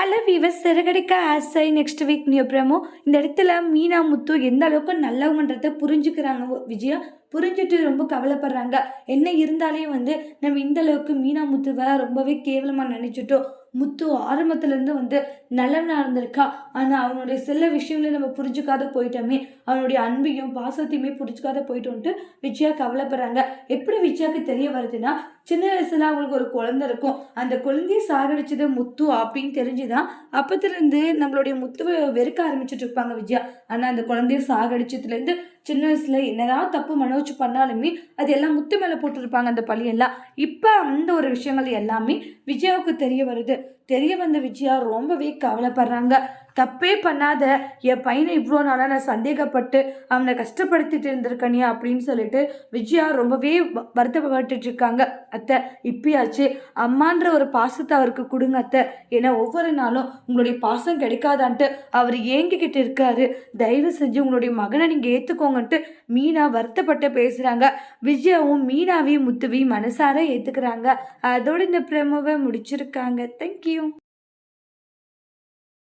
Hello viewers Siragadikka Aasai. Next week new promo. இந்த இடத்துல மீனா முத்து எந்த அளவுக்கு நல்லவங்கன்றத புரிஞ்சுக்கிறாங்க விஜயா? புரிஞ்சுட்டு ரொம்ப கவலைப்படுறாங்க. என்ன இருந்தாலே வந்து நம்ம இந்த அளவுக்கு மீனா முத்துவை ரொம்பவே கேவலமாக நினச்சிட்டோம் முத்து ஆரம்பத்துலேருந்து வந்து நல்லவனாக இருந்திருக்கா? ஆனால் அவனுடைய சில விஷயங்களையும் நம்ம புரிஞ்சுக்காத போயிட்டோமே. அவனுடைய அன்பையும் பாசத்தையுமே புரிஞ்சுக்காத போயிட்டோன்ட்டு விஜயா கவலைப்படுறாங்க. எப்படி விஜயாவுக்கு தெரிய வருதுன்னா சின்ன வயசுல அவங்களுக்கு ஒரு குழந்தை இருக்கும். அந்த குழந்தைய சாகடிச்சது முத்து அப்படின்னு தெரிஞ்சுதான் அப்பத்துலேருந்து நம்மளுடைய முத்துவை வெறுக்க ஆரம்பிச்சுட்டு இருப்பாங்க விஜயா. ஆனால் அந்த குழந்தைய சாகடிச்சதுலேருந்து சின்ன வயசுல என்னதான் தப்பு மனோச்சு பண்ணாலுமே அது எல்லாம் முத்து மேலே போட்டுருப்பாங்க அந்த பழியெல்லாம் இப்போ அந்த ஒரு விஷயங்கள் எல்லாமே விஜயாவுக்கு தெரிய வருது. தெரிய வந்த விஜயா ரொம்பவே கவலைப்படுறாங்க. தப்பே பண்ணாத என் பையனை இவ்வளோ நாளாக நான் சந்தேகப்பட்டு அவனை கஷ்டப்படுத்திட்டு இருந்திருக்கனியா அப்படின்னு சொல்லிட்டு விஜயா ரொம்பவே வருத்தப்பட்டு இருக்காங்க. அத்தை இப்பயாச்சு அம்மான்ற ஒரு பாசத்தை அவருக்கு கொடுங்க அத்தை. ஏன்னா ஒவ்வொரு நாளும் உங்களுடைய பாசம் கிடைக்காதான்ட்டு அவர் ஏங்கிக்கிட்டு இருக்காரு. தயவு செஞ்சு உங்களுடைய மகனை நீங்கள் ஏற்றுக்கோங்கன்ட்டு மீனா வருத்தப்பட்டு பேசுகிறாங்க விஜயாவும் மீனாவையும் முத்துவையும் மனசார ஏற்றுக்கிறாங்க அதோடு இந்த பிரமோவை முடிச்சிருக்காங்க. Thank you viu?